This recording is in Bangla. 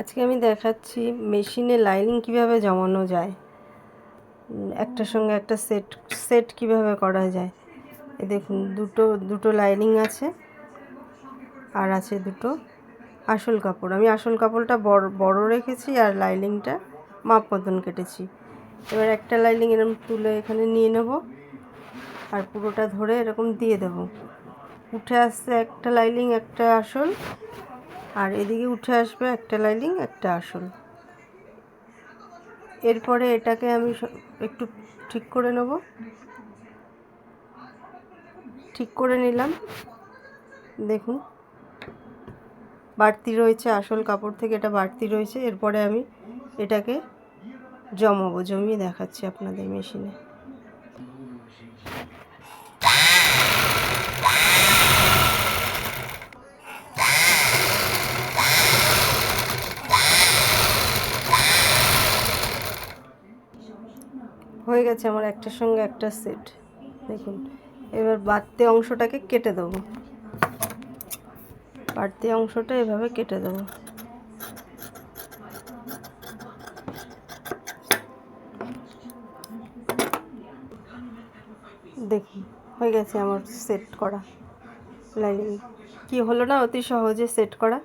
আজকে আমি দেখাচ্ছি মেশিনে লাইনিং কীভাবে জমানো যায় একটার সঙ্গে একটা সেট সেট কীভাবে করা যায়। এ দেখুন, দুটো দুটো লাইনিং আছে, আর আছে দুটো আসল কাপড়। আমি আসল কাপড়টা বড় বড় রেখেছি আর লাইনিংটা মাপ মতন কেটেছি। এবার একটা লাইনিং এরকম তুলে এখানে নিয়ে নেব, আর পুরোটা ধরে এরকম দিয়ে দেব। উঠে আসছে একটা লাইনিং, একটা আসল আর এদিকে উঠে আসবে একটা লাইনিং, একটা আসল। এরপরে এটাকে আমি একটু ঠিক করে নেব। ঠিক করে নিলাম। দেখুন, বাড়তি রয়েছে আসল কাপড় থেকে এটা বাড়তি রয়েছে। এরপরে আমি এটাকে জমাবো, জমিয়ে দেখাচ্ছি আপনাদের মেশিনে। হয়ে গেছে আমার একটার সঙ্গে একটা সেট দেখুন, এবার বাড়তি অংশটাকে কেটে দেবো। বাড়তি অংশটা এভাবে কেটে দেবো। দেখুন, হয়ে গেছে আমার সেট করা। লাইনিং কি হলো না অতি সহজে সেট করা?